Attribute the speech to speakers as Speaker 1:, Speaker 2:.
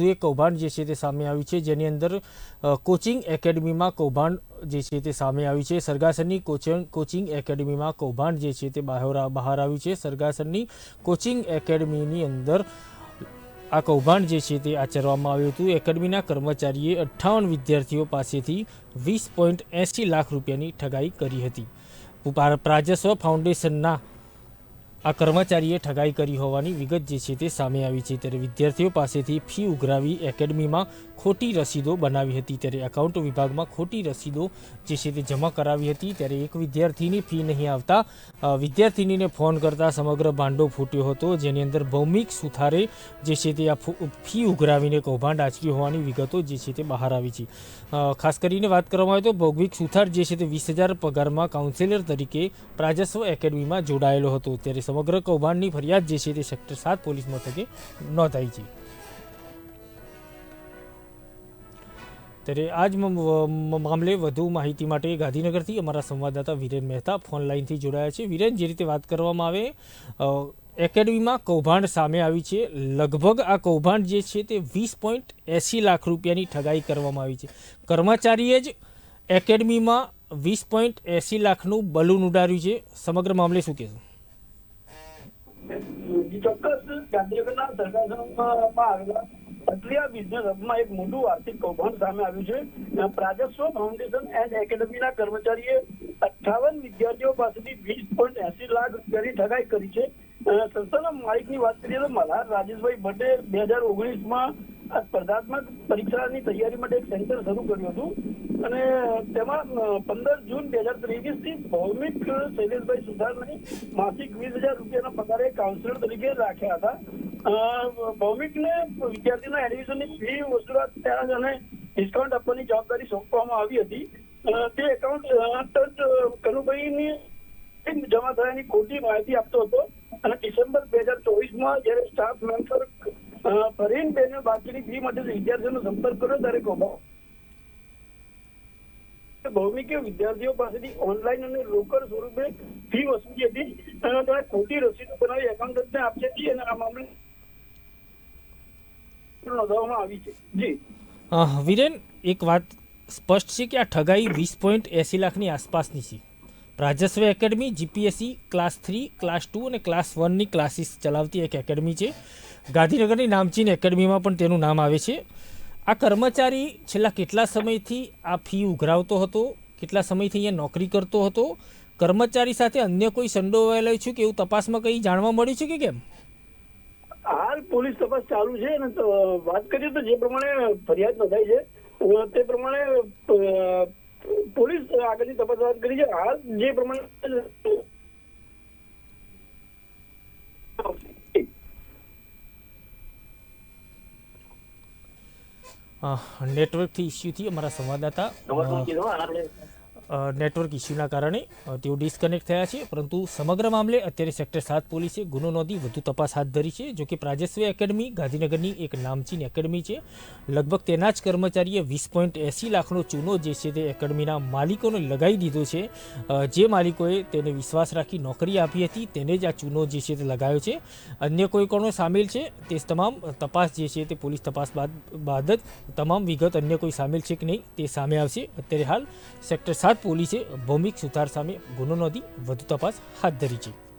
Speaker 1: વધુ એક કૌભાંડ જે છે તે સામે આવ્યું છે. જેની અંદર કોચિંગ એકેડમીમાં કૌભાંડ જે છે તે સામે આવ્યું છે. સરગાસરની કોચિંગ કોચિંગ એકેડમીમાં કૌભાંડ જે છે તે બહાર બહાર આવ્યું છે. સરગાસરની કોચિંગ એકેડમીની અંદર આ કૌભાંડ જે છે તે આચરવામાં આવ્યું હતું. એકેડમીના કર્મચારીએ અઠ્ઠાવન વિદ્યાર્થીઓ પાસેથી વીસ પોઈન્ટ એંસી લાખ રૂપિયાની ઠગાઈ કરી હતી. પ્રાજસ્વ ફાઉન્ડેશનના આ કર્મચારીએ ઠગાઈ કરી હોવાની વિગત જે છે તે સામે આવી છે. ત્યારે વિદ્યાર્થીઓ પાસેથી ફી ઉઘરાવી એકેડમીમાં ખોટી રસીદો બનાવી હતી. ત્યારે એકાઉન્ટ વિભાગમાં ખોટી રસીદો જે છે તે જમા કરાવી હતી. ત્યારે એક વિદ્યાર્થીની ફી નહીં આવતા વિદ્યાર્થિનીને ફોન કરતા સમગ્ર ભાંડો ફૂટ્યો હતો. જેની અંદર ભૌમિક સુથારે જે છે તે આ ફી ઉઘરાવીને કૌભાંડ આચર્યું હોવાની વિગતો જે છે તે બહાર આવી છે. ખાસ કરીને વાત કરવામાં આવે તો ભૌમિક સુથાર જે છે તે વીસ હજાર પગારમાં કાઉન્સેલર તરીકે પ્રાજસ્વ એકેડમીમાં જોડાયેલો હતો. ત્યારે સમગ્ર કૌભાંડની ફરિયાદ જે છે તે સેક્ટર સાત પોલીસ મથકે નોંધાઈ છે. ત્યારે આ જ મ- મ- મામલે વધુ માહિતી માટે ગાંધીનગરથી અમારા સંવાદદાતા વિરેન મહેતા ફોન લાઈનથી જોડાયા છે. વિરેન, જે રીતે વાત કરવામાં આવે એકેડમીમાં કૌભાંડ સામે આવી છે. લગભગ આ કૌભાંડ જે છે તે વીસ પોઈન્ટ એંસી લાખ રૂપિયાની ઠગાઈ કરવામાં આવી છે. કર્મચારીએ જ એકેડમીમાં વીસ પોઈન્ટ એંસી લાખનું બલૂન ઉડાડ્યું છે. સમગ્ર મામલે શું કહેશો?
Speaker 2: ચોક્કસ ગાંધીનગરના સરકારમાં આવેલા અટલિયા બિઝનેસ હબમાં એક મોટું આર્થિક કૌભાંડ સામે આવ્યું છે. પ્રાજસ્વ ફાઉન્ડેશન એન્ડ એકેડમીના કર્મચારીએ અઠાવન વિદ્યાર્થીઓ પાસેથી વીસ પોઈન્ટ એસી લાખ રૂપિયાની ઠગાઈ કરી છે. સંસ્થાના માલિકની વાત કરીએ તો મલ્હાર રાજેશભાઈ ભટ્ટે બે હજાર ઓગણીસમાં સ્પર્ધાત્મક પરીક્ષાની તૈયારી માટે એક સેન્ટર શરૂ કર્યું હતું. અને તેમાં પંદર જૂન બે હજાર ત્રેવીસથી ભૌમિક શૈલેષભાઈ સુથારને માસિક વીસ હજાર રૂપિયાના પગારે કાઉન્સિલર તરીકે રાખ્યા હતા. ભૌમિકને વિદ્યાર્થીના એડમિશનની ફી વસૂલાત ત્યાં અને ડિસ્કાઉન્ટ આપવાની જવાબદારી સોંપવામાં આવી હતી. તે એકાઉન્ટ કનુભાઈની જમા થયાની ખોટી માહિતી આપતો હતો અને ડિસેમ્બર બે હજાર ચોવીસમાં જ્યારે સ્ટાફ મેમ્બર ફરીન બેને બાકીની ફી માટે વિદ્યાર્થીઓનો સંપર્ક કર્યો, ત્યારે કૌભાંડ ભૌમિકે વિદ્યાર્થીઓ પાસેથી ઓનલાઈન અને રોકડ સ્વરૂપે ફી વસૂલી હતી. અને તેણે ખોટી રસીદ બનાવી એકાઉન્ટન્ટને આપશે હતી અને આ મામલે નોંધવામાં આવી છે. જી.
Speaker 1: વિરેન, એક વાત સ્પષ્ટ છે કે આ ઠગાઈ વીસ પોઈન્ટ એસી લાખની આસપાસની છે. Rajasva academy, GPSC, class three, class two અને ક્લાસ વનની ક્લાસીસ ચલાવતી એક એકેડમી છે. ગાંધીનગરની નામચીન એકેડમીમાં પણ તેનું નામ આવે છે. આ કર્મચારી છેલ્લા કેટલા સમયથી આ ફી ઉઘરાવતો હતો, કેટલા સમયથી અહીંયા નોકરી કરતો હતો? કર્મચારી સાથે અન્ય કોઈ સંડોવાયેલો છે કે એવું તપાસમાં કંઈ જાણવા મળ્યું છે કે કેમ?
Speaker 2: હાલ પોલીસ તપાસ ચાલુ છે અને વાત કરીએ તો જે પ્રમાણે ફરિયાદ નોંધાઈ છે તે પ્રમાણે પોલીસ આગળની તપાસ વાત કરી છે. હાલ જે પ્રમાણે
Speaker 1: નેટવર્કથી ઇસ્યુથી અમારા સંવાદદાતા. નેટવર્ક ઇસ્યુના કારણે તેઓ ડિસ્કનેક્ટ થયા છે. પરંતુ સમગ્ર મામલે અત્યારે સેક્ટર સાત પોલીસે ગુનો નોંધી વધુ તપાસ હાથ ધરી છે, જોકે પ્રાજસ્વી એકેડમી ગાંધીનગરની એક નામચીન એકેડમી છે. લગભગ તેના જ કર્મચારીએ વીસ પોઈન્ટ એંસી લાખનો ચૂનો જે છે તે એકેડમીના માલિકોને લગાવી દીધો છે. જે માલિકોએ તેને વિશ્વાસ રાખી નોકરી આપી હતી, તેને જ આ ચૂનો જે છે તે લગાવ્યો છે. અન્ય કોઈ કોણો સામેલ છે, તે તમામ તપાસ જે છે તે પોલીસ તપાસ બાદ બાદ જ તમામ વિગત અન્ય કોઈ સામેલ છે કે નહીં તે સામે આવશે. અત્યારે હાલ સેક્ટર સાત પોલીસે ભૌમિક સુથાર સામે ગુનો નોંધી વધુ તપાસ હાથ ધરી છે.